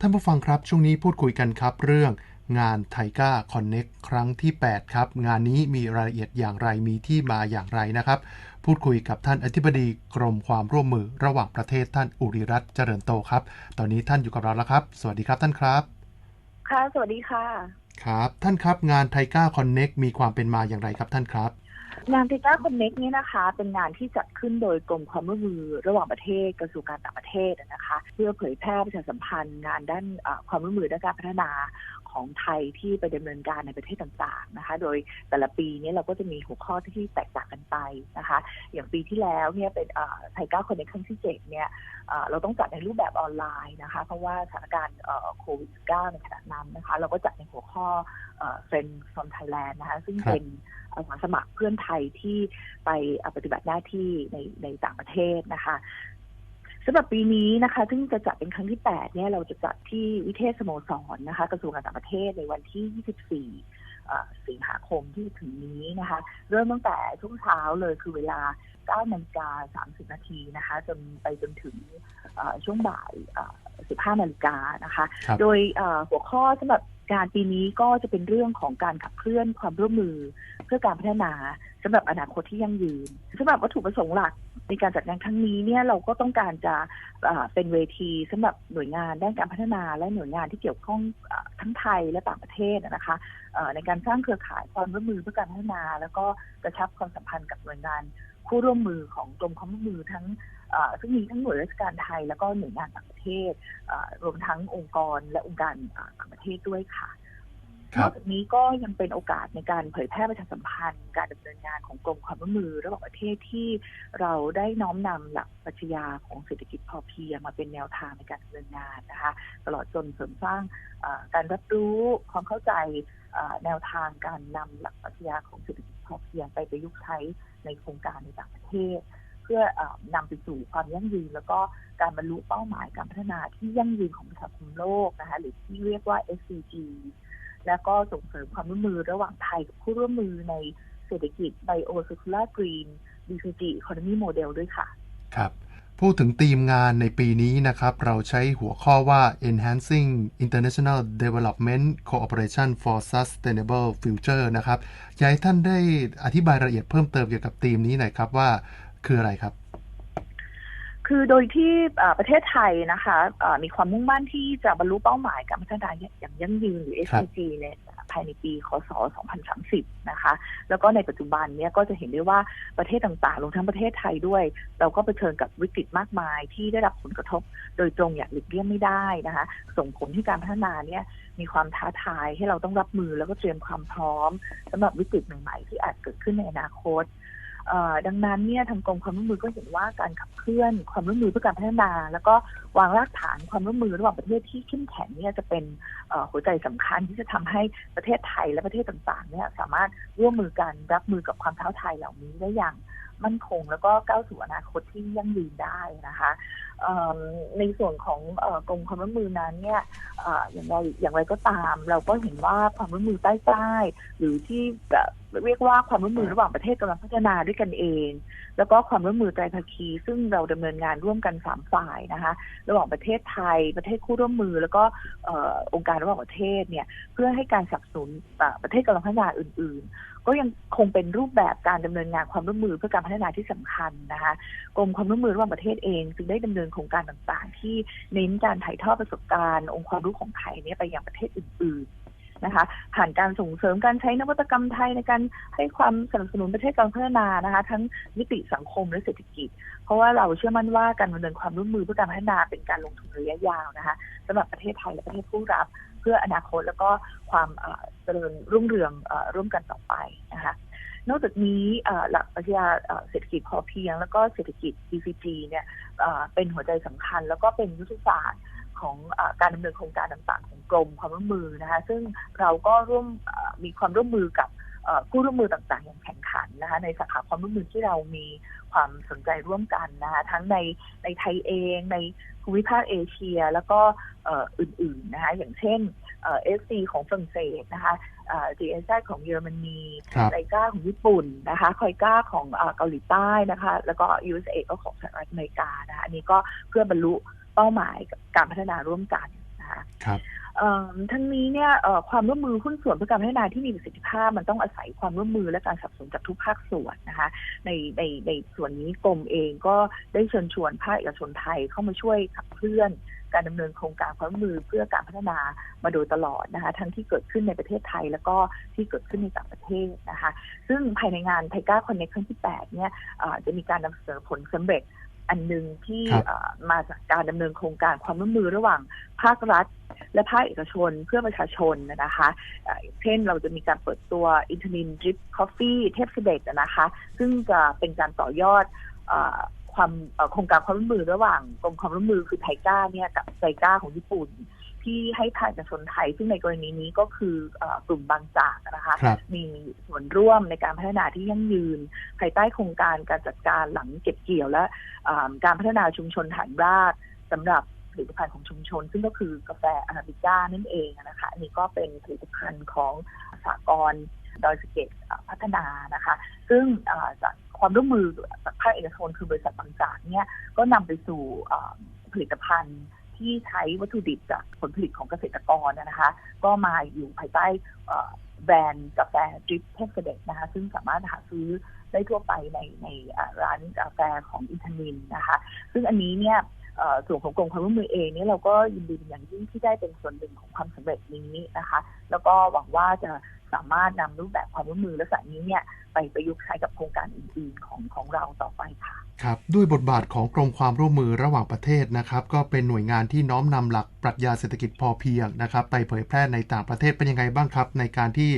ท่านผู้ฟังครับ ช่วงนี้พูดคุยกันครับ เรื่องงานไทก้าคอนเน็กครั้งที่ 8 ครับ งานนี้มีรายละเอียดอย่างไรมีที่มาอย่างไรนะครับ พูดคุยกับท่านอธิบดีกรมความร่วมมือระหว่างประเทศท่านอุริรัตน์เจริญโตครับ ตอนนี้ท่านอยู่กับเราแล้วครับ สวัสดีครับท่านครับ ค่ะ สวัสดีค่ะ ครับ ท่านครับงานไทก้าคอนเน็กมีความเป็นมาอย่างไรครับท่านครับงานไทก้าคอนเน็กนี่นะคะ เป็นงานที่จัดขึ้นโดยกรมความร่วมมือระหว่างประเทศกระทรวงการต่างประเทศนะคะ เพื่อเผยแพร่ประชาสัมพันธ์งานด้านความร่วมมือด้านการพัฒนา ของไทยที่ไปดำเนินการในประเทศต่างๆนะคะ โดยแต่ละปีนี้เราก็จะมีหัวข้อที่แตกต่างกันไปนะคะ อย่างปีที่แล้วเนี่ยเป็นไทก้าคอนเน็กครั้งที่เจ็ดเนี่ยเราต้องจัดในรูปแบบออนไลน์นะคะ เพราะว่าสถานการณ์โควิด -19 ในขณะนั้นนะคะ เราก็จัดในหัวข้อเฟรนด์ฟอมไทยแลนด์นะคะ ซึ่งเป็นอาสาสมัครเพื่อนไทยที่ไปปฏิบัติหน้าที่ในในต่างประเทศนะคะ สำหรับปีนี้นะคะซึ่งจะจัดเป็นครั้งที่ 8 เนี่ยเราจะจัดที่วิเทศสโมสรนะคะ กระทรวงการต่างประเทศในวันที่ 24 สิงหาคมที่ถึงนี้นะคะ เริ่มตั้งแต่ช่วงเช้าเลยคือเวลา 9 นาฬิกา 30 นาทีนะคะ จนไปจนถึงช่วงบ่าย 15 นาฬิกานะคะ โดยหัวข้อสำหรับ การปีนี้ก็จะเป็นเรื่องของการขับเคลื่อนความร่วมมือ เพื่อการพัฒนาสำหรับอนาคตที่ยั่งยืนสำหรับวัตถุประสงค์หลักในการจัดงานครั้งนี้เนี่ยเราก็ต้องการจะเป็นเวทีสำหรับหน่วยงานด้านการพัฒนาและหน่วยงานที่เกี่ยวข้องทั้งไทยและต่างประเทศนะคะในการสร้างเครือข่ายความร่วมมือเพื่อการพัฒนา แล้วก็กระชับความสัมพันธ์กับหน่วยงานคู่ร่วมมือของกรมความร่วมมือทั้ง ซึ่งมีทั้งหน่วยราชการไทย แล้วก็หน่วยงานต่างประเทศรวมทั้งองค์กรและองค์การต่างประเทศด้วยค่ะนอกจากนี้ก็ยังเป็นโอกาสในการเผยแพร่ประชาสัมพันธ์ การดำเนินงานของกรมความร่วมมือระหว่างประเทศที่เราได้น้อมนำหลักปรัชญาของเศรษฐกิจพอเพียงมาเป็นแนวทางในการดำเนินงานนะคะตลอดจนเสริมสร้างการรับรู้ความเข้าใจแนวทางการนำหลักปรัชญาของเศรษฐกิจพอเพียงไปประยุกต์ใช้ในโครงการในต่างประเทศเพื่อนำไปสู่ความยั่งยืน แล้วก็การบรรลุเป้าหมายการพัฒนาที่ยั่งยืนของประชาคมโลกนะคะหรือที่เรียกว่า SDG และก็ส่งเสริมความร่วมมือระหว่างไทยกับผู้ร่วมมือในเศรษฐกิจ Bio Circular Green BCG Economy Model ด้วยค่ะ ครับ พูดถึงธีมงานในปีนี้นะครับ เราใช้หัวข้อว่า enhancing international development cooperation for sustainable future นะครับอยากให้ท่านได้อธิบายรายละเอียดเพิ่มเติมเกี่ยวกับธีมนี้หน่อยครับว่า คืออะไรครับ คือโดยที่ประเทศไทยนะคะมีความมุ่งมั่นที่จะบรรลุเป้าหมายการพัฒนาอย่างยั่งยืนหรือ SDG เนี่ยภายในปี คศ 2030 นะคะ แล้วก็ในปัจจุบันเนี่ยก็จะเห็นได้ว่าประเทศต่างๆ รวมทั้งประเทศไทยด้วย เราก็เผชิญกับวิกฤตมากมายที่ได้รับผลกระทบ โดยตรงอย่างหลีกเลี่ยงไม่ได้นะคะ ส่งผลที่การพัฒนาเนี่ยมีความท้าทายให้เราต้องรับมือแล้วก็เตรียมความพร้อมสำหรับวิกฤตใหม่ๆที่อาจเกิดขึ้นในอนาคต ดังนั้นเนี่ยทางกรมความร่วมมือก็เห็นว่าการขับเคลื่อนความร่วมมือเพื่อการพัฒนา แล้วก็วางรากฐานความร่วมมือระหว่างประเทศที่เข้มแข็งเนี่ยจะเป็นหัวใจสำคัญที่จะทำให้ประเทศไทยและประเทศต่างๆเนี่ยสามารถร่วมมือกันรับมือกับความท้าทายเหล่านี้ได้อย่าง มั่นคง แล้วก็ก้าวสู่อนาคตที่ยั่งยืนได้นะคะในส่วนของกรมความร่วมมือนั้นเนี่ยอย่างไรอย่างไรก็ตาม เราก็เห็นว่าความร่วมมือใต้ๆหรือที่แบบเรียกว่าความร่วมมือระหว่างประเทศกำลังพัฒนาด้วยกันเอง แล้วก็ความร่วมมือไตรภาคี ซึ่งเราดำเนินงานร่วมกันสามฝ่ายนะคะระหว่างประเทศไทย ประเทศคู่ร่วมมือ แล้วก็องค์การระหว่างประเทศเนี่ยเพื่อให้การสนับสนุนประเทศกำลังพัฒนาอื่น ๆ ก็ยังคงเป็นรูปแบบการดำเนินงานความร่วมมือเพื่อการพัฒนาที่สำคัญนะคะกรมความร่วมมือระหว่างประเทศเองจึงได้ดำเนินโครงการต่างๆ ที่เน้นการถ่ายทอดประสบการณ์ องค์ความรู้ของไทยเนี่ยไปยังประเทศอื่นนะคะผ่านการส่งเสริมการใช้นวัตกรรมไทยในการให้ความสนับสนุนประเทศการพัฒนานะคะทั้งมิติสังคมและเศรษฐกิจ เพราะว่าเราเชื่อมั่นว่าการดำเนินความร่วมมือเพื่อการพัฒนาเป็นการลงทุนระยะยาวนะคะสำหรับประเทศไทยและประเทศผู้รับ เพื่ออนาคตแล้วก็ความเจริญรุ่งเรืองร่วมกันต่อไปนะคะนอกจากนี้หลักปรัชญาเศรษฐกิจพอเพียง แล้วก็เศรษฐกิจ BCG เนี่ยเป็นหัวใจสำคัญ แล้วก็เป็นยุทธศาสตร์ของอการดำเนินโครงการต่างๆ ของกรมความร่วมมือนะคะซึ่งเราก็ร่วมมีความร่วมมือกับ ผู้ร่วมมือต่างๆ อย่างแข่งขันนะคะในสาขาความร่วมมือที่เรามีความสนใจร่วมกันนะคะทั้งในในไทยเองในภูมิภาคเอเชียแล้วก็อื่นๆนะคะอย่างเช่นเอฟซีของฝรั่งเศสนะคะจีเอซของเยอรมนีไลก้าของญี่ปุ่นนะคะคอยก้าของเกาหลีใต้นะคะแล้วก็ยูเอสเอก็ของสหรัฐอเมริกานะคะอันนี้ก็เพื่อบรรลุเป้าหมายการพัฒนาร่วมกัน นะคะครับเอ่อทั้งนี้เนี่ยเอ่อความร่วมมือหุ้นส่วนเพื่อการพัฒนาที่มีประสิทธิภาพมันต้องอาศัยความร่วมมือและการสนับสนุนจากทุกภาคส่วนนะคะ ในในในส่วนนี้กรมเองก็ได้เชิญชวนภาคเอกชนไทยเข้ามาช่วยขับเคลื่อนการดำเนินโครงการความร่วมมือเพื่อการพัฒนามาโดยตลอดนะคะ ทั้งที่เกิดขึ้นในประเทศไทยแล้วก็ที่เกิดขึ้นในต่างประเทศนะคะ ซึ่งภายในงานไทก้าคอนเนคครั้งที่ 8 เนี่ยเอ่อจะมีการนำเสนอผลสำเร็จ อันหนึ่งที่ครับเอ่อมาจากการดำเนินโครงการความร่วมมือระหว่างภาครัฐ และภาคเอกชนเพื่อประชาชนนะคะเอ่อเช่นเราจะมีการเปิดตัวอินทนินดริปคอฟฟี่เทพเสด็จนะคะ ซึ่งจะเป็นการต่อยอดเออความเอ่อโครงการความร่วมมือระหว่างกรมความร่วมมือคือไทก้าเนี่ยกับไซก้าของญี่ปุ่น ที่ให้ภาคเอกชนไทย ซึ่งในกรณีนี้ก็คือเอ่อกลุ่มบางจากนะคะครับมีส่วนร่วมในการพัฒนาที่ยั่งยืน ภายใต้โครงการการจัดการหลังเก็บเกี่ยวและอ่าการพัฒนาชุมชนฐานรากสำหรับผลิตภัณฑ์ของชุมชน ซึ่งก็คือกาแฟอาราบิก้านั่นเองนะคะอันนี้ก็เป็นผลิตภัณฑ์ของสากลดอยสะเก็ตอ่าพัฒนานะคะ ซึ่งอ่าจากความร่วมมือจากภาคเอกชนคือบริษัทบางจากเนี่ยก็นำไปสู่อ่าผลิตภัณฑ์ ที่ใช้วัตถุดิบจากผลผลิตของเกษตรกรนะคะ ก็มาอยู่ภายใต้แบรนด์กาแฟดริปเทสเดตนะคะ ซึ่งสามารถหาซื้อได้ทั่วไปในในร้านกาแฟของอินทนินนะคะ ซึ่งอันนี้เนี่ยส่วนของกรมความร่วมมือเองเนี่ยเราก็ยินดีอย่างยิ่งที่ได้เป็นส่วนหนึ่งของความสำเร็จนี้นะคะ แล้วก็หวังว่าจะ สามารถนำรูปแบบความร่วมมือและสันี้เนี่ยไปประยุกต์ใช้กับโครงการอื่นๆของของเราต่อไปค่ะครับด้วยบทบาทของกรมความร่วมมือระหว่างประเทศนะครับ ก็เป็นหน่วยงานที่น้อมนำหลักปรัชญาเศรษฐกิจพอเพียงนะครับ ไปเผยแพร่ในต่างประเทศเป็นยังไงบ้างครับ ในการที่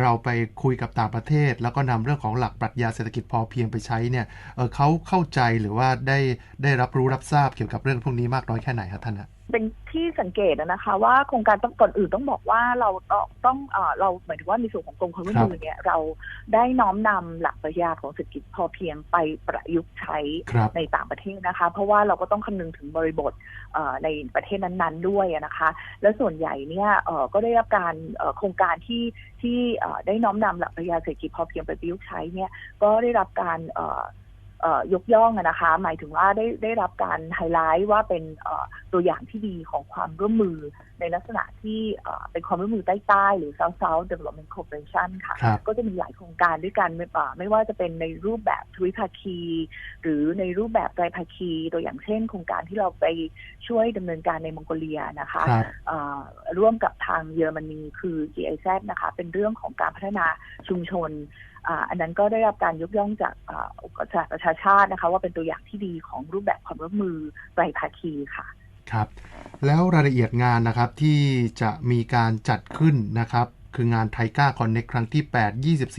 เราไปคุยกับต่างประเทศ แล้วก็นำเรื่องของหลักปรัชญาเศรษฐกิจพอเพียงไปใช้เนี่ยเออเขาเข้าใจหรือว่าได้ได้รับรู้รับทราบเกี่ยวกับเรื่องพวกนี้มากน้อยแค่ไหนครับท่านฮะ เป็นที่สังเกตนะคะ ว่าโครงการต้องก่อนอื่นต้องบอกว่าเราต้องต้องเอ่อเราหมายถึงว่าในส่วนของกรมความร่วมมือเนี่ยเราได้น้อมนำหลักปรัชญาของเศรษฐกิจพอเพียงไปประยุกต์ใช้ครับในต่างประเทศนะคะ เพราะว่าเราก็ต้องคำนึงถึงบริบทเอ่อในประเทศนั้นๆด้วยอะนะคะ และส่วนใหญ่เนี่ยเอ่อก็ได้รับการเอ่อโครงการที่ที่เอ่อได้น้อมนำหลักปรัชญาเศรษฐกิจพอเพียงไปประยุกต์ใช้เนี่ยก็ได้รับการเอ่อเอ่อ ยกย่องอะนะคะ หมายถึงว่าได้ได้รับการไฮไลท์ว่าเป็นเอ่อตัวอย่างที่ดีของความร่วมมือในลักษณะที่เอ่อเป็นความร่วมมือใต้ๆหรือ South South Development Cooperation ค่ะครับก็จะมีหลายโครงการด้วยกันไม่ป่าไม่ว่าจะเป็นในรูปแบบทวิภาคี หรือในรูปแบบไตรภาคี ตัวอย่างเช่น โครงการที่เราไปช่วยดำเนินการในมองโกเลียนะคะครับเอ่อร่วมกับทางเยอรมนีคือ GIZ นะคะ เป็นเรื่องของการพัฒนาชุมชนอ่าอันนั้นก็ได้รับการยกย่องจากอ่าองค์การประชาชาตินะคะ ว่าเป็นตัวอย่างที่ดีของรูปแบบความร่วมมือไตรภาคีค่ะครับ แล้วรายละเอียดงานนะครับที่จะมีการจัดขึ้นนะครับคืองานไทก้าคอนเน็กครั้งที่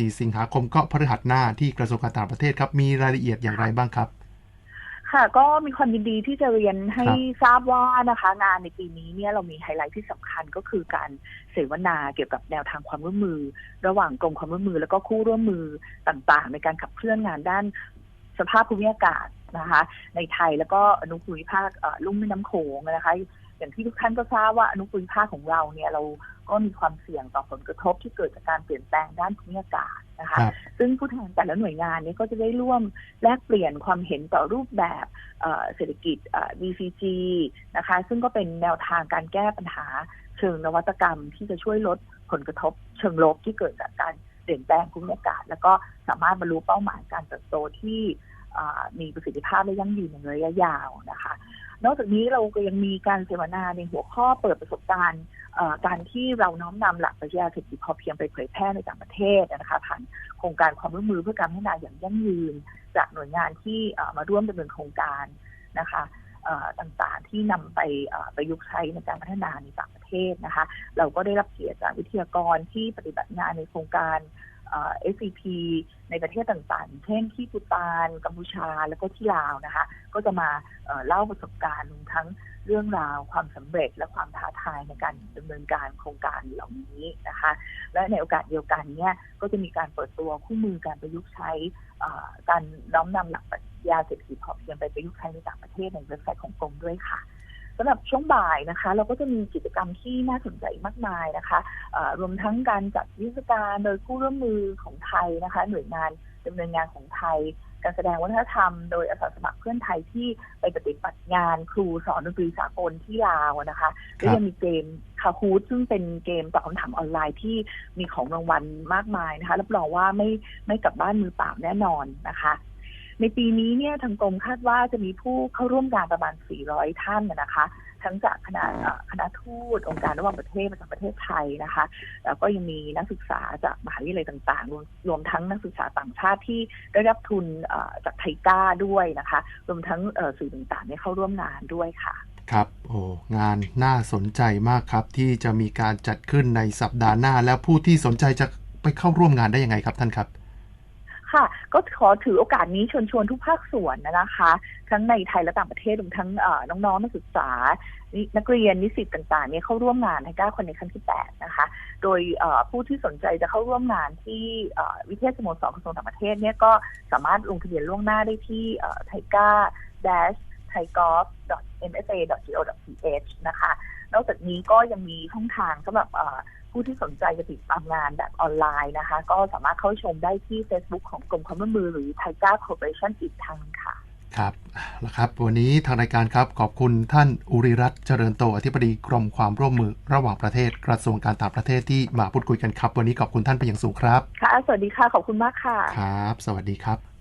8 24 สิงหาคมก็พฤหัสหน้าที่กระทรวงการต่างประเทศครับ มีรายละเอียดอย่างไรบ้างครับ ค่ะ ก็มีความยินดีที่จะเรียนให้ครับทราบว่านะคะ งานในปีนี้เนี่ยเรามีไฮไลท์ที่สำคัญก็คือการเสวนาเกี่ยวกับแนวทางความร่วมมือ ระหว่างกรมความร่วมมือ แล้วก็คู่ร่วมมือต่างๆ ในการขับเคลื่อนงานด้าน สภาพภูมิอากาศนะคะ ในไทยแล้วก็อนุภูมิภาคเอ่อลุ่มแม่น้ำโขงนะคะ อย่างที่ทุกท่านก็ทราบว่าอนุภูมิภาคของเราเนี่ยเราก็มีความเสี่ยงต่อผลกระทบที่เกิดจากการเปลี่ยนแปลงด้านภูมิอากาศนะคะครับซึ่งผู้แทนแต่ละหน่วยงานเนี้ก็จะได้ร่วมแลกเปลี่ยนความเห็นต่อรูปแบบเอ่อเศรษฐกิจเอ่อ BCG นะคะ ซึ่งก็เป็นแนวทางการแก้ปัญหาเชิงนวัตกรรมที่จะช่วยลดผลกระทบเชิงลบที่เกิดจากการ เปลี่ยนแปลงภูมิอากาศ แล้วก็สามารถบรรลุเป้าหมายการเติบโตที่มีประสิทธิภาพและยั่งยืนในระยะยาวนะคะ นอกจากนี้เราก็ยังมีการเสวนาในหัวข้อเปิดประสบการณ์การที่เราน้อมนำหลักปรัชญาเศรษฐกิจพอเพียงไปเผยแพร่ในต่างประเทศนะคะผ่านโครงการความร่วมมือเพื่อการพัฒนาอย่างยั่งยืน จากหน่วยงานที่มาร่วมดำเนินโครงการนะคะ ต่างๆ ที่นำไปประยุกต์ใช้ในการพัฒนาในต่างประเทศนะคะ เราก็ได้รับเกียรติจากวิทยากรที่ปฏิบัติงานในโครงการเอ่อ SCP ในประเทศต่างๆ เช่นที่ปูตานกัมพูชา แล้วก็ที่ลาวนะคะ ก็จะมาเล่าประสบการณ์รวมทั้งเรื่องราวความสำเร็จและความท้าทายในการดำเนินการโครงการเหล่านี้นะคะ และในโอกาสเดียวกันเนี่ยก็จะมีการเปิดตัวคู่มือการประยุกต์ใช้การน้อมนำหลักปรัชญา เศรษฐกิจพอเพียงไปประยุกต์ใช้ในต่างประเทศในเว็บไซต์ของกรมด้วยค่ะสำหรับช่วงบ่ายนะคะ เราก็จะมีกิจกรรมที่น่าสนใจมากมายนะคะเอ่อรวมทั้งการจัดวิทยการโดยผู้ร่วมมือของไทยนะคะ หน่วยงานดำเนินงานของไทย การแสดงวัฒนธรรมโดยอาสาสมัครเพื่อนไทยที่ไปปฏิบัติงานครูสอนดนตรีสากลที่ลาวนะคะก็ยังมีเกมคาฮูดซึ่งเป็นเกมตอบคำถามออนไลน์ที่มีของรางวัลมากมายนะคะรับรองว่าไม่ไม่กลับบ้านมือเปล่าแน่นอนนะคะ ในปีนี้เนี่ยทางกรมคาดว่าจะมีผู้เข้าร่วมงานประมาณ 400 ท่านนะคะ ทั้งจากคณะคณะทูตองค์การระหว่างประเทศมาจากประเทศไทยนะคะ แล้วก็ยังมีนักศึกษาจากมหาวิทยาลัยต่างๆ รวมรวมทั้งนักศึกษาต่างชาติที่ได้รับทุนจากไทก้าด้วยนะคะ รวมทั้งสื่อต่างๆเนี่ยเข้าร่วมงานด้วยค่ะครับโอ้งานน่าสนใจมากครับ ที่จะมีการจัดขึ้นในสัปดาห์หน้า แล้วผู้ที่สนใจจะไปเข้าร่วมงานได้ยังไงครับท่านครับ ค่ะ ก็ขอถือโอกาสนี้ชวนชวนทุกภาคส่วนนะคะ ทั้งในไทยและต่างประเทศรวมทั้งน้องๆนักศึกษา นักเรียนนิสิตต่างๆเนี่ยเข้าร่วมงานไทก้าคนในครั้งที่ 8 นะคะ โดยผู้ที่สนใจจะเข้าร่วมงานที่วิเทศสโมสรกระทรวงต่างประเทศเนี่ยก็สามารถลงทะเบียนล่วงหน้าได้ที่ไทก้า dash thaiGolf msa go th นะคะ นอกจากนี้ก็ยังมีช่องทางสำหรับ ผู้ที่สนใจจะติดตามงานแบบออนไลน์นะคะ ก็สามารถเข้าชมได้ที่ Facebook ของกรมความร่วมมือหรือไทก้าคอร์ปอเรชั่นอีกทางค่ะครับแล้วครับ วันนี้ทางรายการครับ ขอบคุณท่านอุริรัตน์เจริญโต อธิบดีกรมความร่วมมือระหว่างประเทศกระทรวงการต่างประเทศที่มาพูดคุยกันครับ วันนี้ขอบคุณท่านเป็นอย่างสูงครับ ค่ะ สวัสดีค่ะ ขอบคุณมากค่ะ ครับ สวัสดีครับ